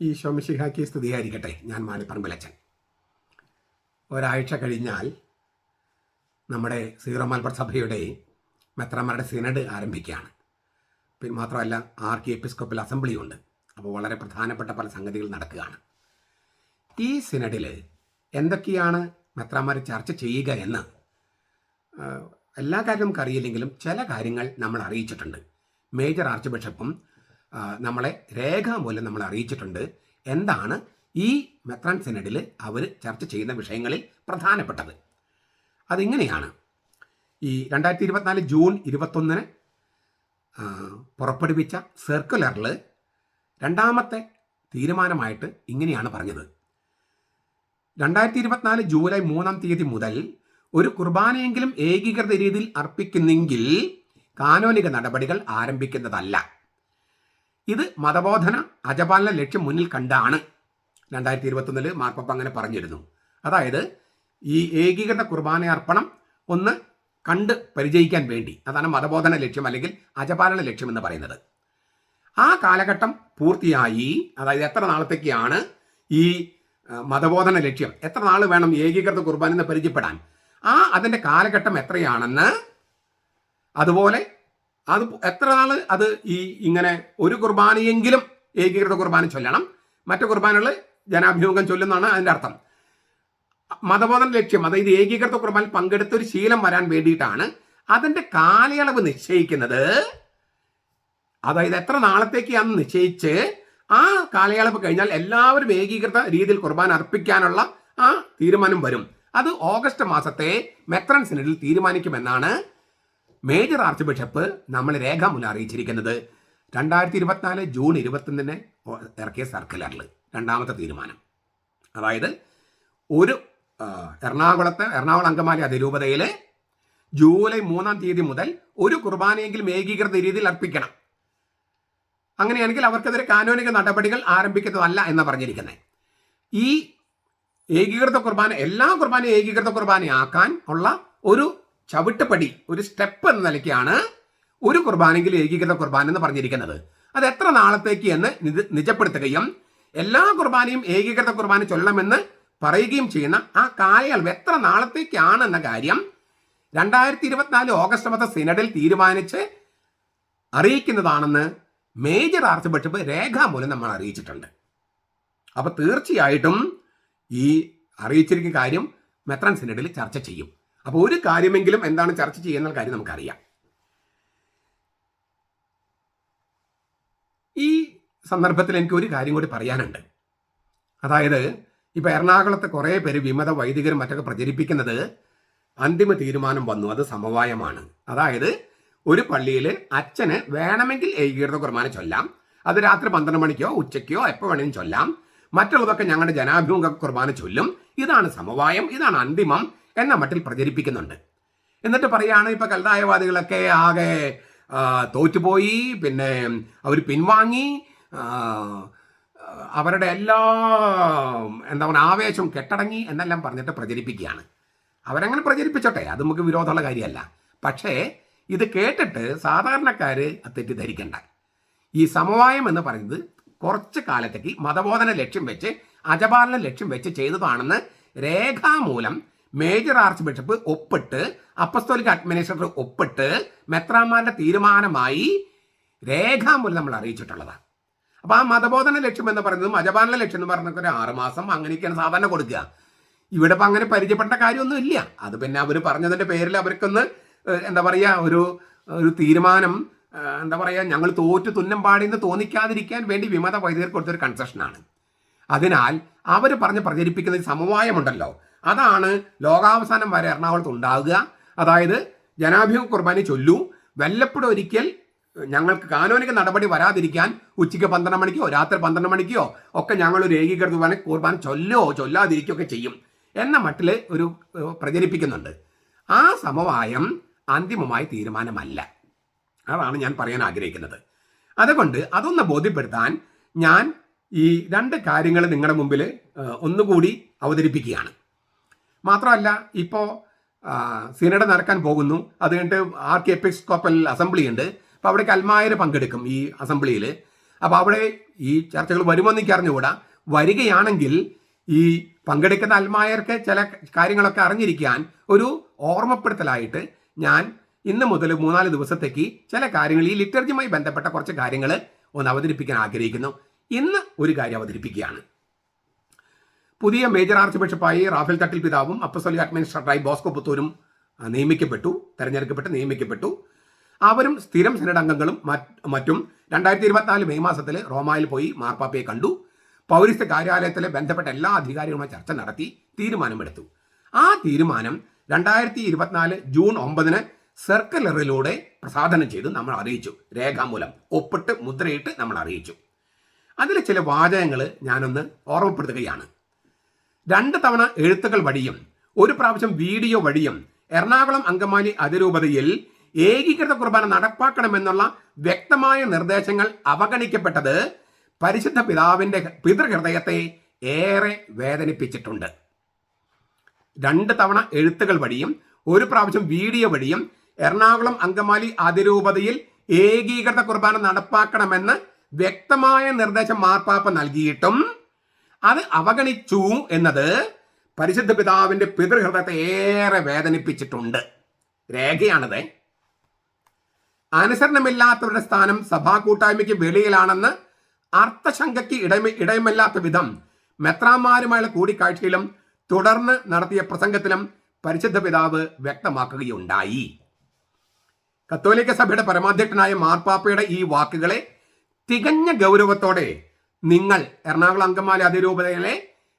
ഈ ശോമിഷിഹാക്കി സ്തുതിയായിരിക്കട്ടെ. ഞാൻ മാണിപ്പറമ്പിലച്ചൻ. ഒരാഴ്ച കഴിഞ്ഞാൽ നമ്മുടെ സീറോ മലബാർ സഭയുടെ മെത്രമാരുടെ സിനഡ് ആരംഭിക്കുകയാണ്. പിന്നെ മാത്രമല്ല ആർ കെ അസംബ്ലി അസംബ്ലിയുണ്ട് അപ്പോൾ വളരെ പ്രധാനപ്പെട്ട പല സംഗതികൾ നടക്കുകയാണ്. ഈ സിനഡിൽ എന്തൊക്കെയാണ് മെത്രാമാർ ചർച്ച ചെയ്യുക എന്ന് എല്ലാ കാര്യവും നമുക്കറിയില്ലെങ്കിലും ചില കാര്യങ്ങൾ നമ്മൾ അറിയിച്ചിട്ടുണ്ട്. മേജർ ആർച്ച് ബിഷപ്പും നമ്മളെ രേഖാമൂലം നമ്മൾ അറിയിച്ചിട്ടുണ്ട്. എന്താണ്? ഈ മെത്രാൻ സെനഡിൽ അവർ ചർച്ച ചെയ്യുന്ന വിഷയങ്ങളിൽ പ്രധാനപ്പെട്ടത്. അതിങ്ങനെയാണ്. ഈ രണ്ടായിരത്തി ഇരുപത്തിനാല് ജൂൺ ഇരുപത്തൊന്നിന് പുറപ്പെടുവിച്ച സർക്കുലറിൽ രണ്ടാമത്തെ തീരുമാനമായിട്ട് ഇങ്ങനെയാണ് പറഞ്ഞത്. രണ്ടായിരത്തി ഇരുപത്തിനാല് ജൂലൈ മൂന്നാം തീയതി മുതൽ ഒരു കുർബാനയെങ്കിലും ഏകീകൃത രീതിയിൽ അർപ്പിക്കുന്നെങ്കിൽ കാനോനിക നടപടികൾ ആരംഭിക്കുന്നതല്ല. ഇത് മതബോധന അജപാലന ലക്ഷ്യം മുന്നിൽ കണ്ടാണ്. രണ്ടായിരത്തി ഇരുപത്തൊന്നിൽ മാർപ്പപ്പ അങ്ങനെ പറഞ്ഞിരുന്നു. അതായത് ഈ ഏകീകൃത കുർബാനയർപ്പണം ഒന്ന് കണ്ട് പരിചയിക്കാൻ വേണ്ടി. അതാണ് മതബോധന ലക്ഷ്യം അല്ലെങ്കിൽ അജപാലന ലക്ഷ്യം എന്ന് പറയുന്നത്. ആ കാലഘട്ടം പൂർത്തിയായി. അതായത് എത്ര നാളത്തേക്കാണ് ഈ മതബോധന ലക്ഷ്യം? എത്ര നാൾ വേണം ഏകീകൃത കുർബാന എന്ന് പരിചയപ്പെടാൻ? ആ അതിന്റെ കാലഘട്ടം എത്രയാണെന്ന് അതുപോലെ അത് എത്ര നാൾ അത് ഈ ഇങ്ങനെ ഒരു കുർബാനയെങ്കിലും ഏകീകൃത കുർബാന ചൊല്ലണം. മറ്റു കുർബാനകൾ ജനാഭിമുഖം ചൊല്ലുന്നതാണ് അതിന്റെ അർത്ഥം. മതബോധന ലക്ഷ്യം അതായത് ഏകീകൃത കുർബാനയിൽ പങ്കെടുത്ത ഒരു ശീലം വരാൻ വേണ്ടിയിട്ടാണ് അതിന്റെ കാലയളവ് നിശ്ചയിക്കുന്നത്. അതായത് എത്ര നാളത്തേക്ക് അന്ന് നിശ്ചയിച്ച് ആ കാലയളവ് കഴിഞ്ഞാൽ എല്ലാവരും ഏകീകൃത രീതിയിൽ കുർബാന അർപ്പിക്കാനുള്ള ആ തീരുമാനം വരും. അത് ഓഗസ്റ്റ് മാസത്തെ മെത്രൻ സിനഡിൽ തീരുമാനിക്കുമെന്നാണ് മേജർ ആർച്ച് ബിഷപ്പ് നമ്മൾ രേഖാമൂലം അറിയിച്ചിരിക്കുന്നത് രണ്ടായിരത്തി ഇരുപത്തിനാല് ജൂൺ ഇരുപത്തൊന്നിന് ഇറക്കിയ സർക്കുലറിൽ രണ്ടാമത്തെ തീരുമാനം. അതായത് ഒരു എറണാകുളത്തെ എറണാകുളം അങ്കമാലി അതിരൂപതയിൽ ജൂലൈ മൂന്നാം തീയതി മുതൽ ഒരു കുർബാനയെങ്കിലും ഏകീകൃത രീതിയിൽ അർപ്പിക്കണം. അങ്ങനെയാണെങ്കിൽ അവർക്കെതിരെ കാനോനിക നടപടികൾ ആരംഭിക്കുന്നതല്ല എന്ന് പറഞ്ഞിരിക്കുന്നത് ഈ ഏകീകൃത കുർബാന എല്ലാ കുർബാനയും ഏകീകൃത കുർബാനയാക്കാൻ ഉള്ള ഒരു ചവിട്ടുപടി ഒരു സ്റ്റെപ്പ് എന്ന നിലയ്ക്കാണ് ഒരു കുർബാനെങ്കിലും ഏകീകൃത കുർബാന എന്ന് പറഞ്ഞിരിക്കുന്നത്. അത് എത്ര നാളത്തേക്ക് എന്ന് നിജപ്പെടുത്തുകയും എല്ലാ കുർബാനയും ഏകീകൃത കുർബാന ചൊല്ലണമെന്ന് പറയുകയും ചെയ്യുന്ന ആ കാലയളവ് എത്ര നാളത്തേക്കാണ് എന്ന കാര്യം രണ്ടായിരത്തി ഇരുപത്തിനാല് ഓഗസ്റ്റ് മാസം സിനഡിൽ തീരുമാനിച്ച് അറിയിക്കുന്നതാണെന്ന് മേജർ ആർച്ച് ബിഷപ്പ് രേഖാമൂലം നമ്മൾ അറിയിച്ചിട്ടുണ്ട്. അപ്പോൾ തീർച്ചയായിട്ടും ഈ അറിയിച്ചിരിക്കുന്ന കാര്യം മെത്രൻ സിനഡിൽ ചർച്ച ചെയ്യും. അപ്പോൾ ഒരു കാര്യമെങ്കിലും എന്താണ് ചർച്ച ചെയ്യുന്ന കാര്യം നമുക്കറിയാം. ഈ സന്ദർഭത്തിൽ എനിക്ക് ഒരു കാര്യം കൂടി പറയാനുണ്ട്. അതായത് ഇപ്പൊ എറണാകുളത്തെ കുറേ പേര് വിമത വൈദികരും മറ്റൊക്കെ പ്രചരിപ്പിക്കുന്നത് അന്തിമ തീരുമാനം വന്നു അത് സമവായമാണ്. അതായത് ഒരു പള്ളിയിൽ അച്ഛന് വേണമെങ്കിൽ ഏകീകൃത കുർബാന ചൊല്ലാം അത് രാത്രി പന്ത്രണ്ട് മണിക്കോ ഉച്ചയ്ക്കോ എപ്പോൾ വേണമെങ്കിലും ചൊല്ലാം മറ്റുള്ളതൊക്കെ ഞങ്ങളുടെ ജനാഭിമുഖ കുർബാന ചൊല്ലും ഇതാണ് സമവായം ഇതാണ് അന്തിമം എന്ന മട്ടിൽ പ്രചരിപ്പിക്കുന്നുണ്ട്. എന്നിട്ട് പറയുകയാണ് ഇപ്പോൾ കൽതായവാദികളൊക്കെ ആകെ തോറ്റുപോയി പിന്നെ അവർ പിൻവാങ്ങി അവരുടെ എല്ലാ എന്താ പറയുക ആവേശം കെട്ടടങ്ങി എന്നെല്ലാം പറഞ്ഞിട്ട് പ്രചരിപ്പിക്കുകയാണ്. അവരങ്ങനെ പ്രചരിപ്പിച്ചോട്ടെ അത് നമുക്ക് വിരോധമുള്ള കാര്യമല്ല. പക്ഷേ ഇത് കേട്ടിട്ട് സാധാരണക്കാർ തെറ്റിദ്ധരിക്കണ്ട. ഈ സമവായം എന്ന് പറയുന്നത് കുറച്ച് കാലത്തേക്ക് മതബോധന ലക്ഷ്യം വെച്ച് അജപാലന ലക്ഷ്യം വെച്ച് ചെയ്തതാണെന്ന് രേഖാമൂലം മേജർ ആർച്ച് ബിഷപ്പ് ഒപ്പിട്ട് അപ്പസ്തോലിക് അഡ്മിനിസ്ട്രേറ്റർ ഒപ്പിട്ട് മെത്രാന്മാരുടെ തീരുമാനമായി രേഖാമൂലം നമ്മൾ അറിയിച്ചിട്ടുള്ളതാണ്. അപ്പൊ ആ മതബോധന ലക്ഷ്യം എന്ന് പറയുന്നത് അജപാലന ലക്ഷ്യം എന്ന് പറയുന്നത് ഒരു ആറുമാസം അങ്ങനെയൊക്കെയാണ് സാധാരണ കൊടുക്കുക. ഇവിടെ ഇപ്പം അങ്ങനെ പരിചയപ്പെട്ട കാര്യമൊന്നും ഇല്ല. അത് പിന്നെ അവർ പറഞ്ഞതിന്റെ പേരിൽ അവർക്കൊന്ന് എന്താ പറയുക ഒരു ഒരു തീരുമാനം എന്താ പറയുക ഞങ്ങൾ തോറ്റു തുന്നം പാടിയെന്ന് തോന്നിക്കാതിരിക്കാൻ വേണ്ടി വിമത വൈദികർക്ക് കൊടുത്തൊരു കൺസെഷനാണ് അതിനാൽ അവർ പറഞ്ഞ് പ്രചരിപ്പിക്കുന്ന സമവായമുണ്ടല്ലോ. അതാണ് ലോകാവസാനം വരെ എറണാകുളത്ത് ഉണ്ടാവുക. അതായത് ജനാഭിമുഖ കുർബാന ചൊല്ലൂ. വല്ലപ്പോഴും ഒരിക്കൽ ഞങ്ങൾക്ക് കാനോനിക നടപടി വരാതിരിക്കാൻ ഉച്ചയ്ക്ക് പന്ത്രണ്ട് മണിക്കോ രാത്രി പന്ത്രണ്ട് മണിക്കോ ഒക്കെ ഞങ്ങൾ ഒരു ഏകീകൃത കുർബാന കുർബാന ചൊല്ലോ ചൊല്ലാതിരിക്കുകയൊക്കെ ചെയ്യും എന്ന മട്ടിൽ ഒരു പ്രചരിപ്പിക്കുന്നുണ്ട്. ആ സമവായം അന്തിമമായ തീരുമാനമല്ല. അതാണ് ഞാൻ പറയാൻ ആഗ്രഹിക്കുന്നത്. അതുകൊണ്ട് അതൊന്ന് ബോധ്യപ്പെടുത്താൻ ഞാൻ ഈ രണ്ട് കാര്യങ്ങൾ നിങ്ങളുടെ മുമ്പിൽ ഒന്നുകൂടി അവതരിപ്പിക്കുകയാണ്. മാത്രമല്ല ഇപ്പോൾ സിനഡ് നടക്കാൻ പോകുന്നു. അത് കഴിഞ്ഞിട്ട് ആർക്കി എപ്പിസ്കോപ്പൽ അസംബ്ലി ഉണ്ട്. അപ്പോൾ അവിടെ അൽമായർ പങ്കെടുക്കും ഈ അസംബ്ലിയിൽ അപ്പോൾ അവിടെ ഈ ചർച്ചകൾ വരുമെന്ന് എനിക്ക് അറിഞ്ഞുകൂടാ. വരികയാണെങ്കിൽ ഈ പങ്കെടുക്കുന്ന അൽമായർക്ക് ചില കാര്യങ്ങളൊക്കെ അറിഞ്ഞിരിക്കാൻ ഒരു ഓർമ്മപ്പെടുത്തലായിട്ട് ഞാൻ ഇന്ന് മുതൽ മൂന്നാൽ ദിവസത്തേക്ക് ചില കാര്യങ്ങൾ ഈ ലിറ്റർജിയുമായി ബന്ധപ്പെട്ട കുറച്ച് കാര്യങ്ങൾ ഒന്ന് അവതരിപ്പിക്കാൻ ആഗ്രഹിക്കുന്നു. ഇന്ന് ഒരു കാര്യം അവതരിപ്പിക്കുകയാണ്. പുതിയ മേജർ ആർച്ച് ബിഷപ്പായി റാഫേൽ തട്ടിൽ പിതാവും അപ്പസോലി അഡ്മിനിസ്ട്രേറ്ററായി ബോസ്കോ പുത്തൂരും നിയമിക്കപ്പെട്ടു തെരഞ്ഞെടുക്കപ്പെട്ട് നിയമിക്കപ്പെട്ടു. അവരും സ്ഥിരം സെനഡ് അംഗങ്ങളും മറ്റ് രണ്ടായിരത്തി ഇരുപത്തിനാല് മെയ് മാസത്തിൽ റോമായിൽ പോയി മാർപ്പാപ്പയെ കണ്ടു. പൗരസ്ത്യ കാര്യാലയത്തിലെ ബന്ധപ്പെട്ട എല്ലാ അധികാരികളുമായി ചർച്ച നടത്തി തീരുമാനമെടുത്തു. ആ തീരുമാനം രണ്ടായിരത്തി ഇരുപത്തിനാല് ജൂൺ ഒമ്പതിന് സർക്കുലറിലൂടെ പ്രസാധനം ചെയ്ത് നമ്മൾ അറിയിച്ചു. രേഖാമൂലം ഒപ്പിട്ട് മുദ്രയിട്ട് നമ്മൾ അറിയിച്ചു. അതിലെ ചില വാചകങ്ങൾ ഞാനൊന്ന് ഓർമ്മപ്പെടുത്തുകയാണ്. രണ്ട് തവണ എഴുത്തുകൾ വഴിയും ഒരു പ്രാവശ്യം വീഡിയോ വഴിയും എറണാകുളം അങ്കമാലി അതിരൂപതയിൽ ഏകീകൃത കുർബാന നടപ്പാക്കണമെന്നുള്ള വ്യക്തമായ നിർദ്ദേശങ്ങൾ അവഗണിക്കപ്പെട്ടത് പരിശുദ്ധ പിതാവിന്റെ പിതൃഹൃദയത്തെ ഏറെ വേദനിപ്പിച്ചിട്ടുണ്ട്. രണ്ട് തവണ എഴുത്തുകൾ വഴിയും ഒരു പ്രാവശ്യം വീഡിയോ വഴിയും എറണാകുളം അങ്കമാലി അതിരൂപതയിൽ ഏകീകൃത കുർബാന നടപ്പാക്കണമെന്ന് വ്യക്തമായ നിർദ്ദേശം മാർപ്പാപ്പ നൽകിയിട്ടും അത് അവഗണിച്ചു എന്നത് പരിശുദ്ധ പിതാവിന്റെ പിതൃഹൃദയത്തെ ഏറെ വേദനിപ്പിച്ചിട്ടുണ്ട്. രേഖയാണത്. അനുസരണമില്ലാത്തവരുടെ സ്ഥാനം സഭാ കൂട്ടായ്മയ്ക്ക് വെളിയിലാണെന്ന് അർത്ഥശങ്കയ്ക്ക് ഇടമ ഇടയുമല്ലാത്ത വിധം മെത്രാന്മാരുമായുള്ള കൂടിക്കാഴ്ചയിലും തുടർന്ന് നടത്തിയ പ്രസംഗത്തിലും പരിശുദ്ധ പിതാവ് വ്യക്തമാക്കുകയുണ്ടായി. കത്തോലിക്ക സഭയുടെ പരമാധ്യക്ഷനായ മാർപ്പാപ്പയുടെ ഈ വാക്കുകളെ തികഞ്ഞ ഗൗരവത്തോടെ നിങ്ങൾ എറണാകുളം അങ്കമാലി അതിരൂപതയിലെ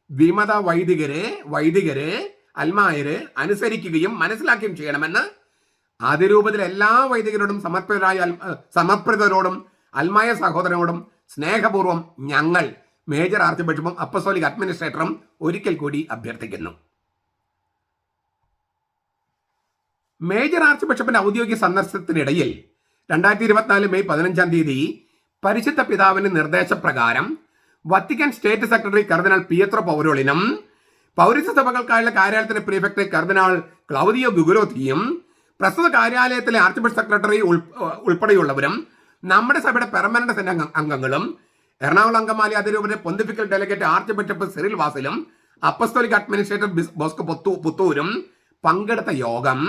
വിമത വൈദികരെ വൈദികരെ അൽമായര് അനുസരിക്കുകയും മനസ്സിലാക്കുകയും ചെയ്യണമെന്ന് അതിരൂപതയിലെ എല്ലാ വൈദികരോടും സമർപ്പിതരായ സമർപ്പിതരോടും അൽമായ സഹോദരനോടും സ്നേഹപൂർവം ഞങ്ങൾ മേജർ ആർച്ച് ബിഷപ്പും അപ്പസോലിക് അഡ്മിനിസ്ട്രേറ്ററും ഒരിക്കൽ കൂടി അഭ്യർത്ഥിക്കുന്നു. മേജർ ആർച്ച് ബിഷപ്പിന്റെ ഔദ്യോഗിക സന്ദർശനത്തിനിടയിൽ രണ്ടായിരത്തി ഇരുപത്തിനാല് മെയ് പതിനഞ്ചാം തീയതി പരിശുദ്ധ പിതാവിന്റെ നിർദ്ദേശപ്രകാരം വത്തിക്കാൻ സ്റ്റേറ്റ് സെക്രട്ടറി കർദിനാൾ പിയത്ര പൗരോളിനും പൗരസ്യ സഭകൾക്കായുള്ള കാര്യാലയത്തിലെ പ്രീഫെക്ടർ കർദിനാൾ ക്ലൗദിയോ ഗുഗുരോത്തിയും പ്രസ്തുത കാര്യാലയത്തിലെ ആർച്ച് ബിഷപ്പ് സെക്രട്ടറി ഉൾ- ഉൾപ്പെടെയുള്ളവരും നമ്മുടെ സഭയുടെ പെർമനന്റ് സെന്റ് അംഗങ്ങളും എറണാകുളം അങ്കമാലി അതിരൂപന്റെ pontifical delegate archbishop Cyril വാസിലും അപ്പസ്തോലിക് അഡ്മിനിസ്ട്രേറ്റർ ബിസ്- ബോസ്കോ പുത്തു പുത്തൂരും പങ്കെടുത്ത യോഗം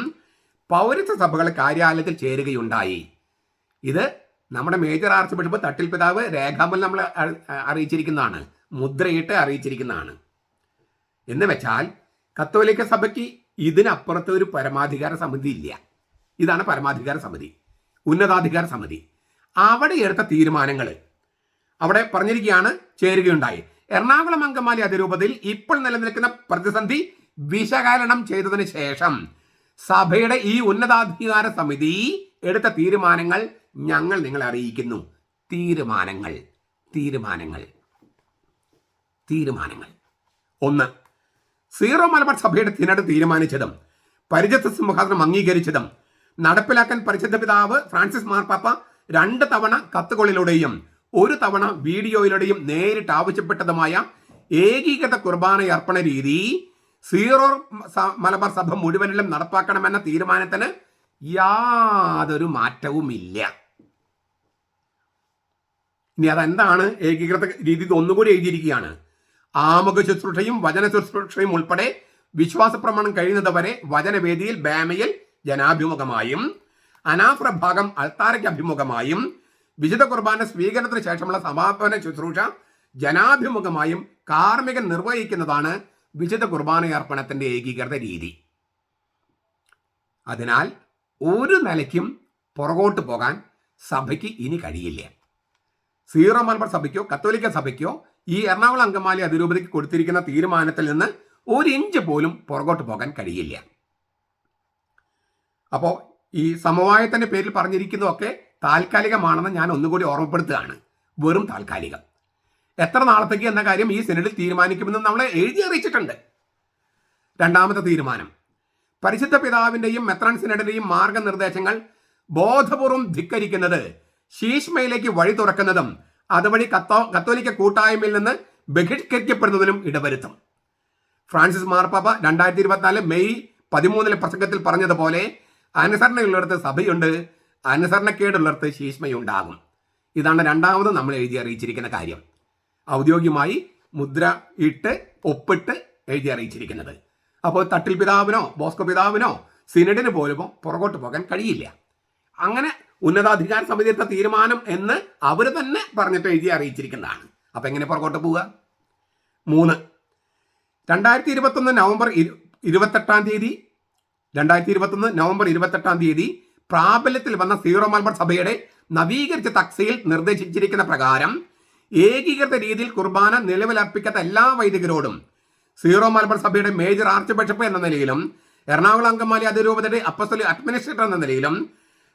പൗരത്വ സഭകളെ കാര്യാലയത്തിൽ ചേരുകയുണ്ടായി. ഇത് നമ്മുടെ മേജർ ആർച്ച് ബിഷപ്പ് തട്ടിൽ പിതാവ് രേഖാമൂലം നമ്മൾ അ- അറിയിച്ചിരിക്കുന്നതാണ്. മുദ്രയിട്ട് അറിയിച്ചിരിക്കുന്നതാണ്. എന്ന് വെച്ചാൽ കത്തോലിക്ക സഭയ്ക്ക് ഇതിനപ്പുറത്ത് ഒരു പരമാധികാര സമിതി ഇല്ല. ഇതാണ് പരമാധികാര സമിതി. ഉന്നതാധികാര സമിതി. അവിടെ എടുത്ത തീരുമാനങ്ങൾ. അവിടെ പറഞ്ഞിരിക്കുകയാണ് ചേരുകയുണ്ടായി. എറണാകുളം അങ്കമാലി അതിരൂപതയിൽ ഇപ്പോൾ നിലനിൽക്കുന്ന പ്രതിസന്ധി വിശകലനം ചെയ്തതിന് ശേഷം സഭയുടെ ഈ ഉന്നതാധികാര സമിതി എടുത്ത തീരുമാനങ്ങൾ ഞങ്ങൾ നിങ്ങളെ അറിയിക്കുന്നു. തീരുമാനങ്ങൾ തീരുമാനങ്ങൾ തീരുമാനങ്ങൾ. ഒന്ന് സീറോ മലബാർ സഭയുടെ തിരഞ്ഞെടുപ്പ് തീരുമാനിച്ചതും പരിചിത സിംഹാസനം അംഗീകരിച്ചതും നടപ്പിലാക്കാൻ പരിശുദ്ധ പിതാവ് ഫ്രാൻസിസ് മാർപ്പാപ്പ രണ്ട് തവണ കത്തുകളിലൂടെയും ഒരു തവണ വീഡിയോയിലൂടെയും നേരിട്ട് ആവശ്യപ്പെട്ടതുമായ ഏകീകൃത കുർബാന അർപ്പണ രീതി സീറോ മലബാർ സഭ മുഴുവനിലും നടപ്പാക്കണമെന്ന തീരുമാനത്തിന് യാതൊരു മാറ്റവുമില്ല. ഇനി അതെന്താണ്? ഏകീകൃത രീതി ഒന്നുകൂടി എഴുതിയിരിക്കുകയാണ്. ആമുഖ ശുശ്രൂഷയും വചന ശുശ്രൂഷയും ഉൾപ്പെടെ വിശ്വാസ പ്രമാണം കഴിയുന്നത് വരെ വചനവേദിയിൽ ബാമയിൽ ജനാഭിമുഖമായും അനാഫ്ര ഭാഗം അൾത്താരയ്ക്ക് അഭിമുഖമായും വിശുദ്ധ കുർബാന സ്വീകരണത്തിന് ശേഷമുള്ള സമാപന ശുശ്രൂഷ ജനാഭിമുഖമായും കാർമ്മികൻ നിർവഹിക്കുന്നതാണ് വിശുദ്ധ കുർബാന അർപ്പണത്തിന്റെ ഏകീകൃത രീതി. അതിനാൽ ഒരു നിലയ്ക്കും പുറകോട്ട് പോകാൻ സഭയ്ക്ക് ഇനി കഴിയില്ല. സീറോ മലബാർ സഭയ്ക്കോ കത്തോലിക്ക സഭയ്ക്കോ ഈ എറണാകുളം അങ്കമാലി അതിരൂപതയ്ക്ക് കൊടുത്തിരിക്കുന്ന തീരുമാനത്തിൽ നിന്ന് ഒരു ഇഞ്ച് പോലും പുറകോട്ട് പോകാൻ കഴിയില്ല. അപ്പോൾ ഈ സമവായത്തിന്റെ പേരിൽ പറഞ്ഞിരിക്കുന്നതൊക്കെ താൽക്കാലികമാണെന്ന് ഞാൻ ഒന്നുകൂടി ഓർമ്മപ്പെടുത്തുകയാണ്. വെറും താൽക്കാലികം. എത്ര നാളത്തേക്ക് എന്ന കാര്യം ഈ സെനറ്റിൽ തീരുമാനിക്കുമെന്ന് നമ്മളെ എഴുതി അറിയിച്ചിട്ടുണ്ട്. രണ്ടാമത്തെ തീരുമാനം. പരിശുദ്ധ പിതാവിന്റെയും മെത്രാൻ സിനഡിന്റെയും മാർഗനിർദ്ദേശങ്ങൾ ബോധപൂർവം ധിക്കരിക്കുന്നത് ശീഷ്മയിലേക്ക് വഴി തുറക്കുന്നതും അതുവഴി കത്തോ കത്തോലിക്ക കൂട്ടായ്മയിൽ നിന്ന് ബഹിഷ്കരിക്കപ്പെടുന്നതിനും ഇടവരുത്തും. ഫ്രാൻസിസ് മാർപ്പാപ്പ രണ്ടായിരത്തി ഇരുപത്തിനാല് മെയ് പതിമൂന്നിലെ പ്രസംഗത്തിൽ പറഞ്ഞതുപോലെ അനുസരണയുള്ളിടത്ത് സഭയുണ്ട് അനുസരണക്കേടുള്ളിടത്ത് ശീഷ്മയുണ്ടാകും. ഇതാണ് രണ്ടാമത് നമ്മൾ എഴുതി അറിയിച്ചിരിക്കുന്ന കാര്യം. ഔദ്യോഗികമായി മുദ്ര ഇട്ട് ഒപ്പിട്ട് എഴുതി അറിയിച്ചിരിക്കുന്നത്. അപ്പോൾ തട്ടിൽ പിതാവിനോ ബോസ്കോ പിതാവിനോ സിനഡിന് പോലും പുറകോട്ട് പോകാൻ കഴിയില്ല. അങ്ങനെ ഉന്നതാധികാര സമിതിയുടെ തീരുമാനം എന്ന് അവർ തന്നെ പറഞ്ഞിട്ട് എഴുതി അറിയിച്ചിരിക്കുന്നതാണ്. അപ്പം എങ്ങനെ പുറകോട്ട് പോവുക? മൂന്ന് രണ്ടായിരത്തി ഇരുപത്തൊന്ന് നവംബർ ഇരു ഇരുപത്തെട്ടാം തീയതി രണ്ടായിരത്തി ഇരുപത്തൊന്ന് നവംബർ ഇരുപത്തെട്ടാം തീയതി പ്രാബല്യത്തിൽ വന്ന സീറോ മലബാർ സഭയുടെ നവീകരിച്ച തക്സയിൽ നിർദ്ദേശിച്ചിരിക്കുന്ന പ്രകാരം ഏകീകൃത രീതിയിൽ കുർബാന നിലവിലർപ്പിക്കാത്ത എല്ലാ വൈദികരോടും സീറോ മലബാർ സഭയുടെ മേജർ ആർച്ച് ബിഷപ്പ് എന്ന നിലയിലും എറണാകുളം അങ്കമാലി അതിരൂപതയുടെ അപ്പസ്തലി അഡ്മിനിസ്ട്രേറ്റർ എന്ന നിലയിലും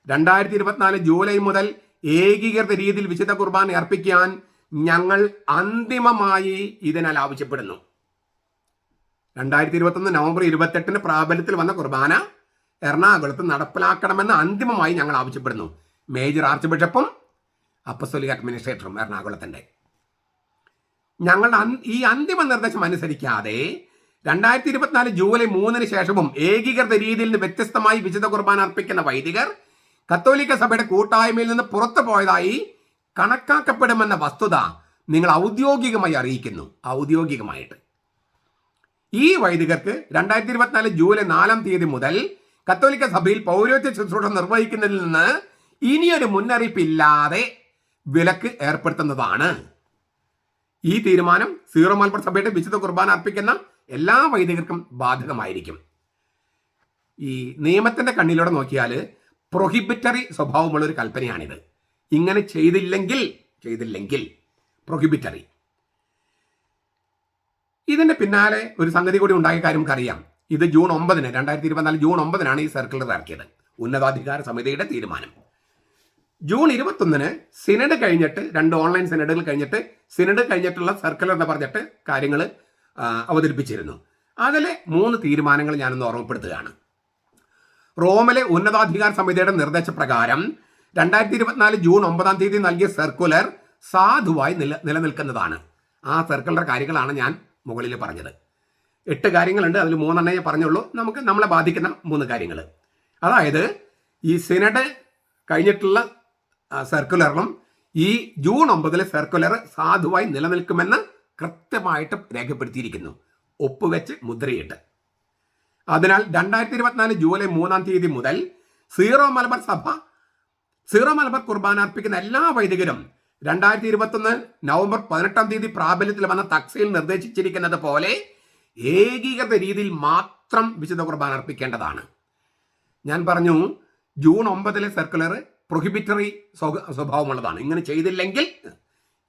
രണ്ടായിരത്തി ഇരുപത്തിനാല് ജൂലൈ മുതൽ ഏകീകൃത രീതിയിൽ വിശുദ്ധ കുർബാന അർപ്പിക്കാൻ ഞങ്ങൾ അന്തിമമായി ഇതിനാൽ ആവശ്യപ്പെടുന്നു. രണ്ടായിരത്തി ഇരുപത്തൊന്ന് നവംബർ ഇരുപത്തെട്ടിന് പ്രാബല്യത്തിൽ വന്ന കുർബാന എറണാകുളത്ത് നടപ്പിലാക്കണമെന്ന് അന്തിമമായി ഞങ്ങൾ ആവശ്യപ്പെടുന്നു. മേജർ ആർച്ച് ബിഷപ്പും അപ്പസ്തോലിക് അഡ്മിനിസ്ട്രേറ്ററും എറണാകുളത്തിന്റെ ഞങ്ങളുടെ ഈ അന്തിമ നിർദ്ദേശം അനുസരിക്കാതെ രണ്ടായിരത്തി ഇരുപത്തിനാല് ജൂലൈ മൂന്നിന് ശേഷവും ഏകീകൃത രീതിയിൽ നിന്ന് വ്യത്യസ്തമായി വിശുദ്ധ കുർബാന അർപ്പിക്കുന്ന വൈദികർ കത്തോലിക്ക സഭയുടെ കൂട്ടായ്മയിൽ നിന്ന് പുറത്തു പോയതായി കണക്കാക്കപ്പെടുമെന്ന വസ്തുത നിങ്ങൾ ഔദ്യോഗികമായി അറിയിക്കുന്നു. ഔദ്യോഗികമായിട്ട്. ഈ വൈദികർക്ക് രണ്ടായിരത്തി ഇരുപത്തിനാല് ജൂലൈ നാലാം തീയതി മുതൽ കത്തോലിക്ക സഭയിൽ പൗരോഹിത്യ ശുശ്രൂഷ നിർവഹിക്കുന്നതിൽ നിന്ന് ഇനിയൊരു മുന്നറിയിപ്പില്ലാതെ വിലക്ക് ഏർപ്പെടുത്തുന്നതാണ്. ഈ തീരുമാനം സീറോ മലബാർ സഭയുടെ വിശുദ്ധ കുർബാന അർപ്പിക്കുന്ന എല്ലാ വൈദികർക്കും ബാധകമായിരിക്കും. ഈ നിയമത്തിന്റെ കണ്ണിലൂടെ നോക്കിയാൽ പ്രൊഹിബിറ്ററി സ്വഭാവമുള്ള ഒരു കൽപ്പനയാണിത്. ഇങ്ങനെ ചെയ്തില്ലെങ്കിൽ ചെയ്തില്ലെങ്കിൽ പ്രൊഹിബിറ്ററി ഇതിന്റെ പിന്നാലെ ഒരു സംഗതി കൂടി ഉണ്ടായ കാര്യം അറിയാം ഇത് ജൂൺ ഒമ്പതിന് രണ്ടായിരത്തി ഇരുപത്തിനാല് ജൂൺ ഒമ്പതിനാണ് ഈ സർക്കുലർ ഇറക്കിയത്. ഉന്നതാധികാര സമിതിയുടെ തീരുമാനം. ജൂൺ ഇരുപത്തൊന്നിന് സിനഡ് കഴിഞ്ഞിട്ട് രണ്ട് ഓൺലൈൻ സിനഡുകൾ കഴിഞ്ഞിട്ട് സിനഡ് കഴിഞ്ഞിട്ടുള്ള സർക്കുലർ എന്ന് പറഞ്ഞിട്ട് കാര്യങ്ങൾ അവതരിപ്പിച്ചിരുന്നു. അതിലെ മൂന്ന് തീരുമാനങ്ങൾ ഞാനൊന്ന് ഓർമ്മപ്പെടുത്തുകയാണ്. റോമിലെ ഉന്നതാധികാര സമിതിയുടെ നിർദ്ദേശപ്രകാരം രണ്ടായിരത്തി ഇരുപത്തിനാല് ജൂൺ ഒമ്പതാം തീയതി നൽകിയ സർക്കുലർ സാധുവായി നില നിലനിൽക്കുന്നതാണ്. ആ സർക്കുലർ കാര്യങ്ങളാണ് ഞാൻ മുകളിൽ പറഞ്ഞത്. എട്ട് കാര്യങ്ങളുണ്ട് അതിൽ മൂന്നെണ്ണയെ പറഞ്ഞുള്ളൂ. നമുക്ക് നമ്മളെ ബാധിക്കുന്ന മൂന്ന് കാര്യങ്ങൾ. അതായത് ഈ സിനഡ് കഴിഞ്ഞിട്ടുള്ള സർക്കുലറിലും ഈ ജൂൺ ഒമ്പതിലെ സർക്കുലർ സാധുവായി നിലനിൽക്കുമെന്ന് കൃത്യമായിട്ട് രേഖപ്പെടുത്തിയിരിക്കുന്നു. ഒപ്പുവെച്ച് മുദ്രയിട്ട്. അതിനാൽ രണ്ടായിരത്തി ഇരുപത്തിനാല് ജൂലൈ മൂന്നാം തീയതി മുതൽ സീറോ മലബാർ സഭ സീറോ മലബാർ കുർബാന അർപ്പിക്കുന്ന എല്ലാ വൈദികരും രണ്ടായിരത്തി ഇരുപത്തൊന്ന് നവംബർ പതിനെട്ടാം തീയതി പ്രാബല്യത്തിൽ വന്ന തക്സയിൽ നിർദ്ദേശിച്ചിരിക്കുന്നത് പോലെ ഏകീകൃത രീതിയിൽ മാത്രം വിശുദ്ധ കുർബാന അർപ്പിക്കേണ്ടതാണ്. ഞാൻ പറഞ്ഞു ജൂൺ ഒമ്പതിലെ സർക്കുലർ പ്രൊഹിബിറ്ററി സ്വഭാവമുള്ളതാണ്. ഇങ്ങനെ ചെയ്തില്ലെങ്കിൽ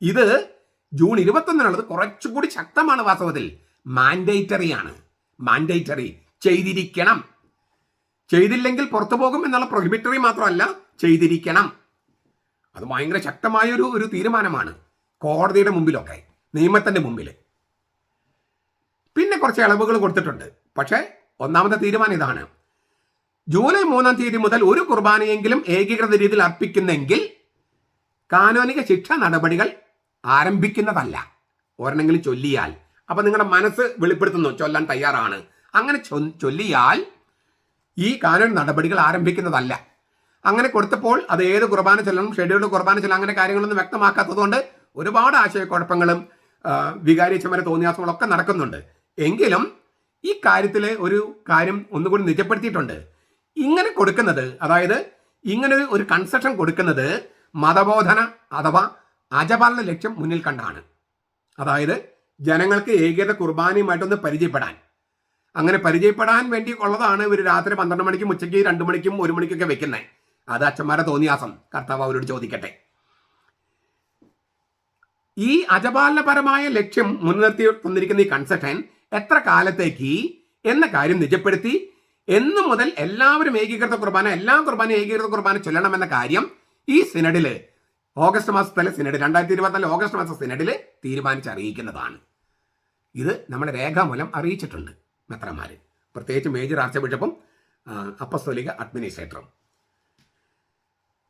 ഇത് ജൂൺ ഇരുപത്തൊന്നിനുള്ളത് കുറച്ചുകൂടി ശക്തമാണ് വാസ്തവത്തിൽ. മാൻഡേറ്ററി ആണ്. മാൻഡേറ്ററി ചെയ്തിരിക്കണം. ചെയ്തില്ലെങ്കിൽ പുറത്തു പോകും എന്നുള്ള പ്രൊഹിബിറ്ററി മാത്രമല്ല ചെയ്തിരിക്കണം. അത് ഭയങ്കര ശക്തമായൊരു ഒരു തീരുമാനമാണ്. കോടതിയുടെ മുമ്പിലൊക്കെ നിയമത്തിന്റെ മുമ്പിൽ പിന്നെ കുറച്ച് ഇളവുകൾ കൊടുത്തിട്ടുണ്ട്. പക്ഷേ ഒന്നാമത്തെ തീരുമാനം ഇതാണ്. ജൂലൈ മൂന്നാം തീയതി മുതൽ ഒരു കുർബാനയെങ്കിലും ഏകീകൃത രീതിയിൽ അർപ്പിക്കുന്നെങ്കിൽ കാനോനിക ശിക്ഷ നടപടികൾ ആരംഭിക്കുന്നതല്ല. ഒരെണ്ണെങ്കിലും ചൊല്ലിയാൽ. അപ്പൊ നിങ്ങളുടെ മനസ്സ് വെളിപ്പെടുത്തുന്നു ചൊല്ലാൻ തയ്യാറാണ്. അങ്ങനെ ചൊല്ലിയാൽ ഈ കാനോൻ നടപടികൾ ആരംഭിക്കുന്നതല്ല. അങ്ങനെ കൊടുത്തപ്പോൾ അത് ഏത് കുർബാന ചൊല്ലണം ഷെഡ്യൂൾഡ് കുർബാന ചൊല്ലണം അങ്ങനെ കാര്യങ്ങളൊന്നും വ്യക്തമാക്കാത്തതുകൊണ്ട് ഒരുപാട് ആശയക്കുഴപ്പങ്ങളും വികാരിച്ചമര തോന്നിയാസങ്ങളൊക്കെ നടക്കുന്നുണ്ട്. എങ്കിലും ഈ കാര്യത്തിൽ ഒരു കാര്യം ഒന്നുകൂടി നിജപ്പെടുത്തിയിട്ടുണ്ട്. ഇങ്ങനെ കൊടുക്കുന്നത് അതായത് ഇങ്ങനെ ഒരു- കൺസെപ്ഷൻ കൊടുക്കുന്നത് മതബോധന അഥവാ അജപാലന ലക്ഷ്യം മുന്നിൽ കണ്ടാണ്. അതായത് ജനങ്ങൾക്ക് ഏകീകൃത കുർബാനയുമായിട്ടൊന്ന് പരിചയപ്പെടാൻ. അങ്ങനെ പരിചയപ്പെടാൻ വേണ്ടി ഉള്ളതാണ് ഇവർ രാത്രി പന്ത്രണ്ട് മണിക്കും ഉച്ചയ്ക്ക് രണ്ട് മണിക്കും ഒരു മണിക്കൊക്കെ വെക്കുന്നത് അത് അച്ഛന്മാരെ തോന്നിയാസം. കർത്താവ് അവരോട് ചോദിക്കട്ടെ. ഈ അജപാലനപരമായ ലക്ഷ്യം മുൻനിർത്തി തന്നിരിക്കുന്ന ഈ കൺസെഷൻ എത്ര കാലത്തേക്ക് എന്ന കാര്യം നിജപ്പെടുത്തി എന്നു മുതൽ എല്ലാവരും ഏകീകൃത കുർബാന എല്ലാ കുർബാന ഏകീകൃത കുർബാന ചൊല്ലണമെന്ന കാര്യം ഈ സിനഡിൽ ഓഗസ്റ്റ് മാസത്തിലെ സിനഡ് രണ്ടായിരത്തി ഇരുപത്തിനാല് ഓഗസ്റ്റ് മാസ സിനഡിൽ തീരുമാനിച്ച് അറിയിക്കുന്നതാണ് ഇത് നമ്മുടെ രേഖാമൂലം അറിയിച്ചിട്ടുണ്ട് മെത്രമാര് പ്രത്യേകിച്ച് മേജർ ആർച്ച ബിഷപ്പും അപ്പസ്തോലിക അഡ്മിനിസ്ട്രേറ്ററും.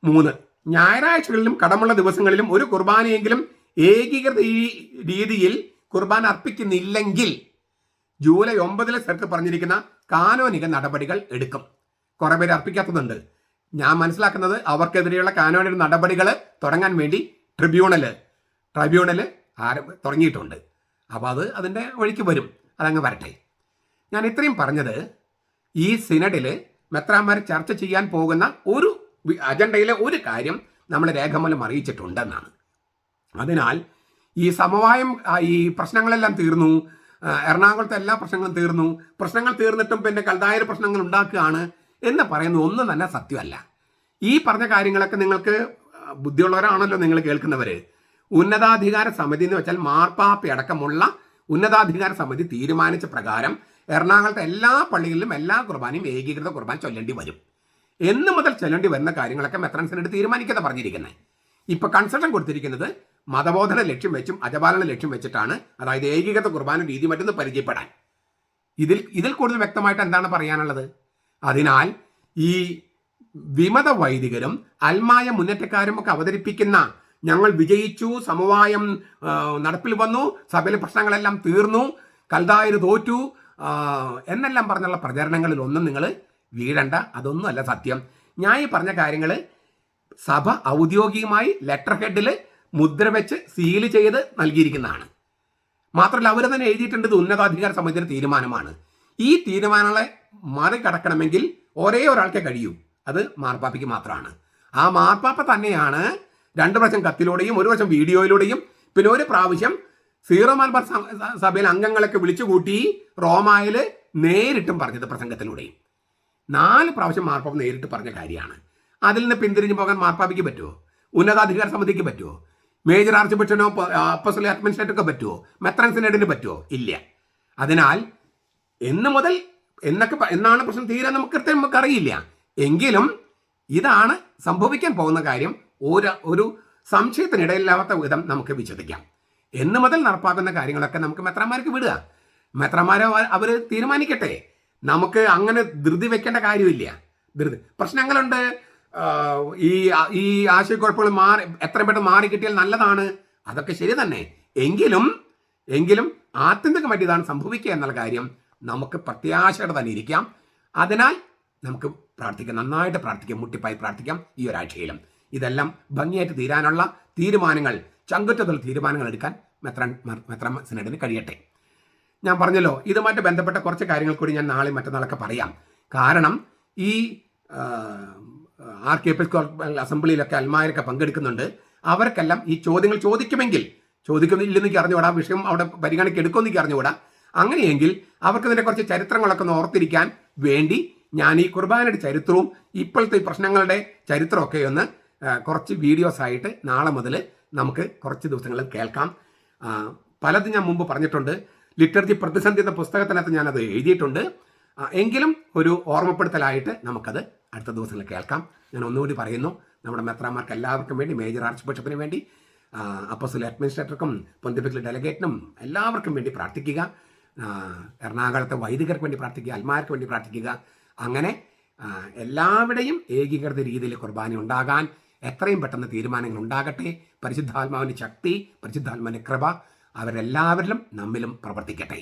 മൂന്ന് ഞായറാഴ്ചകളിലും കടമുള്ള ദിവസങ്ങളിലും ഒരു കുർബാനയെങ്കിലും ഏകീകൃത രീതിയിൽ കുർബാന അർപ്പിക്കുന്നില്ലെങ്കിൽ ജൂലൈ ഒമ്പതിലെ സ്ഥലത്ത് പറഞ്ഞിരിക്കുന്ന കാനോനിക നടപടികൾ എടുക്കും. കുറെ പേര് അർപ്പിക്കാത്തതുണ്ട്. ഞാൻ മനസ്സിലാക്കുന്നത് അവർക്കെതിരെയുള്ള കാനോനിക നടപടികൾ തുടങ്ങാൻ വേണ്ടി ട്രിബ്യൂണൽ ട്രൈബ്യൂണൽ ആര തുടങ്ങിയിട്ടുണ്ട്. അപ്പോൾ അത് അതിന്റെ വഴിക്ക് വരും. അതങ്ങ് വരട്ടെ. ഞാൻ ഇത്രയും പറഞ്ഞത് ഈ സിനഡിൽ മെത്രാന്മാർ ചർച്ച ചെയ്യാൻ പോകുന്ന ഒരു അജണ്ടയിലെ ഒരു കാര്യം നമ്മൾ രേഖമൂലം അറിയിച്ചിട്ടുണ്ടെന്നാണ്. അതിനാൽ ഈ സമവായം ഈ പ്രശ്നങ്ങളെല്ലാം തീർന്നു. എറണാകുളത്തെ എല്ലാ പ്രശ്നങ്ങളും തീർന്നു. പ്രശ്നങ്ങൾ തീർന്നിട്ടും പിന്നെ കൽതായ പ്രശ്നങ്ങൾ ഉണ്ടാക്കുകയാണ് എന്ന് പറയുന്നത് ഒന്നും തന്നെ സത്യമല്ല. ഈ പറഞ്ഞ കാര്യങ്ങളൊക്കെ നിങ്ങൾക്ക് ബുദ്ധിയുള്ളവരാണല്ലോ നിങ്ങൾ കേൾക്കുന്നവര്. ഉന്നതാധികാര സമിതി എന്ന് വെച്ചാൽ മാർപ്പാപ്പ അടക്കമുള്ള ഉന്നതാധികാര സമിതി തീരുമാനിച്ച പ്രകാരം എറണാകുളത്തെ എല്ലാ പള്ളികളിലും എല്ലാ കുർബാനയും ഏകീകൃത കുർബാന ചൊല്ലേണ്ടി വരും. എന്ന് മുതൽ ചൊല്ലേണ്ടി വരുന്ന കാര്യങ്ങളൊക്കെ മെത്രാൻസിനോട് തീരുമാനിക്കാതെ പറഞ്ഞിരിക്കുന്നത് ഇപ്പൊ കൺസൾട്ടൻ കൊടുത്തിരിക്കുന്നത് മതബോധന ലക്ഷ്യം വെച്ചും അജപാലന ലക്ഷ്യം വെച്ചിട്ടാണ് അതായത് ഏകീകൃത കുർബാന രീതി മറ്റൊന്ന് പരിചയപ്പെടാൻ. ഇതിൽ ഇതിൽ കൂടുതൽ വ്യക്തമായിട്ട് എന്താണ് പറയാനുള്ളത്? അതിനാൽ ഈ വിമത വൈദികരും അൽമായ മുന്നേറ്റക്കാരും ഒക്കെ അവതരിപ്പിക്കുന്ന ഞങ്ങൾ വിജയിച്ചു സമവായം നടപ്പിൽ വന്നു സഭയിലെ പ്രശ്നങ്ങളെല്ലാം തീർന്നു കൽതായര് തോറ്റു എന്നെല്ലാം പറഞ്ഞുള്ള പ്രചരണങ്ങളിൽ ഒന്നും നിങ്ങൾ വീഴണ്ട. അതൊന്നും അല്ല സത്യം. ഞാൻ ഈ പറഞ്ഞ കാര്യങ്ങൾ സഭ ഔദ്യോഗികമായി ലെറ്റർ ഹെഡിൽ മുദ്ര വെച്ച് സീൽ ചെയ്ത് നൽകിയിരിക്കുന്നതാണ്. മാത്രമല്ല അവർ തന്നെ എഴുതിയിട്ടുണ്ട് ഇത് ഉന്നതാധികാര സമിതിയുടെ തീരുമാനമാണ്. ഈ തീരുമാനങ്ങളെ മറികടക്കണമെങ്കിൽ ഒരേ ഒരാൾക്കേ കഴിയൂ. അത് മാർപ്പാപ്പയ്ക്ക് മാത്രമാണ്. ആ മാർപ്പാപ്പ തന്നെയാണ് രണ്ട് പ്രാവശ്യം കത്തിലൂടെയും ഒരു പ്രാവശ്യം വീഡിയോയിലൂടെയും പിന്നെ ഒരു പ്രാവശ്യം സീറോ മലബാർ സഭയിൽ അംഗങ്ങളൊക്കെ വിളിച്ചു കൂട്ടി റോമായിൽ നേരിട്ടും പറഞ്ഞത് പ്രസംഗത്തിലൂടെയും. നാല് പ്രാവശ്യം മാർപ്പാപ്പ നേരിട്ട് പറഞ്ഞ കാര്യമാണ്. അതിൽ നിന്ന് പിന്തിരിഞ്ഞു പോകാൻ മാർപ്പാപ്പയ്ക്ക് പറ്റുമോ ഉന്നതാധികാര സമിതിക്ക് പറ്റുമോ മേജർ ആർച്ച് ബിഷനോ അപ്പസലി അഡ്മിനിസ്ട്രേറ്റർക്ക് പറ്റുമോ മെത്രാൻ സിനഡിന് പറ്റുമോ ഇല്ല. അതിനാൽ എന്ന് മുതൽ എന്നൊക്കെ എന്നാണ് പ്രശ്നം തീരാൻ നമുക്ക് കൃത്യം നമുക്ക് അറിയില്ല എങ്കിലും ഇതാണ് സംഭവിക്കാൻ പോകുന്ന കാര്യം. ഒരു ഒരു സംശയത്തിനിടയില്ലാത്ത വിധം നമുക്ക് വിശദിക്കാം എന്ന് മുതൽ നടപ്പാക്കുന്ന കാര്യങ്ങളൊക്കെ നമുക്ക് മെത്രാന്മാർക്ക് വിടുക. മെത്രാന്മാരെ അവർ തീരുമാനിക്കട്ടെ. നമുക്ക് അങ്ങനെ ധൃതി വെക്കേണ്ട കാര്യമില്ല. ധൃതി പ്രശ്നങ്ങളുണ്ട്. ഈ ഈ ആശയക്കുഴപ്പങ്ങൾ മാറി എത്രയും പെട്ടെന്ന് മാറി കിട്ടിയാൽ നല്ലതാണ്. അതൊക്കെ ശരി തന്നെ. എങ്കിലും എങ്കിലും ആത്യന്തികമായിട്ട് ഇതാണ് സംഭവിക്കുക എന്നുള്ള കാര്യം നമുക്ക് പ്രത്യാശയുടെ തന്നെ ഇരിക്കാം. അതിനാൽ നമുക്ക് പ്രാർത്ഥിക്കാം. നന്നായിട്ട് പ്രാർത്ഥിക്കാം. മുട്ടിപ്പായി പ്രാർത്ഥിക്കാം ഈ ഒരാഴ്ചയിലും. ഇതെല്ലാം ഭംഗിയായിട്ട് തീരാനുള്ള തീരുമാനങ്ങൾ ചങ്കുറ്റതുള്ള തീരുമാനങ്ങൾ എടുക്കാൻ മെത്രാൻ മെത്ര സിനഡിന് കഴിയട്ടെ. ഞാൻ പറഞ്ഞല്ലോ ഇതുമായിട്ട് ബന്ധപ്പെട്ട കുറച്ച് കാര്യങ്ങൾ കൂടി ഞാൻ നാളെ മറ്റന്നാളൊക്കെ പറയാം. കാരണം ഈ ആർ കെ പി അസംബ്ലിയിലൊക്കെ അൽമാരൊക്കെ പങ്കെടുക്കുന്നുണ്ട്. അവർക്കെല്ലാം ഈ ചോദ്യങ്ങൾ ചോദിക്കുമെങ്കിൽ ചോദിക്കുന്നില്ലെന്ന് എനിക്ക് അറിഞ്ഞുകൂടാ വിഷയം അവിടെ പരിഗണനയ്ക്ക് എടുക്കുമെന്ന് എനിക്ക് അറിഞ്ഞുകൂടാ. അങ്ങനെയെങ്കിൽ അവർക്ക് ഇതിനെ കുറച്ച് ചരിത്രങ്ങളൊക്കെ ഒന്ന് ഓർത്തിരിക്കാൻ വേണ്ടി ഞാൻ ഈ കുർബാനയുടെ ചരിത്രവും ഇപ്പോഴത്തെ പ്രശ്നങ്ങളുടെ ചരിത്രമൊക്കെ ഒന്ന് കുറച്ച് വീഡിയോസ് ആയിട്ട് നാളെ മുതൽ നമുക്ക് കുറച്ച് ദിവസങ്ങളിൽ കേൾക്കാം. പലതും ഞാൻ മുമ്പ് പറഞ്ഞിട്ടുണ്ട്. ലിറ്ററേച്ചർ പ്രതിസന്ധി എന്ന പുസ്തകത്തിനകത്ത് ഞാനത് എഴുതിയിട്ടുണ്ട്. എങ്കിലും ഒരു ഓർമ്മപ്പെടുത്തലായിട്ട് നമുക്കത് അടുത്ത ദിവസങ്ങളിൽ കേൾക്കാം. ഞാൻ ഒന്നുകൂടി പറയുന്നു നമ്മുടെ മെത്രാമാർക്ക് എല്ലാവർക്കും വേണ്ടി മേജർ ആർച്ച് ബിഷപ്പിന് വേണ്ടി അപ്പോസിൽ അഡ്മിനിസ്ട്രേറ്റർക്കും പൊന്തിപ്പിക്കൽ ഡെലഗേറ്റിനും എല്ലാവർക്കും വേണ്ടി പ്രാർത്ഥിക്കുക. എറണാകുളത്തെ വൈദികർക്ക് വേണ്ടി പ്രാർത്ഥിക്കുക അൽമാർക്ക് വേണ്ടി പ്രാർത്ഥിക്കുക. അങ്ങനെ എല്ലാവരുടെയും ഏകീകൃത രീതിയിൽ കുർബാന ഉണ്ടാകാൻ എത്രയും പെട്ടെന്ന് തീരുമാനങ്ങൾ ഉണ്ടാകട്ടെ. പരിശുദ്ധാത്മാവിന്റെ ശക്തി പരിശുദ്ധാത്മാവിന്റെ കൃപ അവരെല്ലാവരിലും നമ്മിലും പ്രവർത്തിക്കട്ടെ.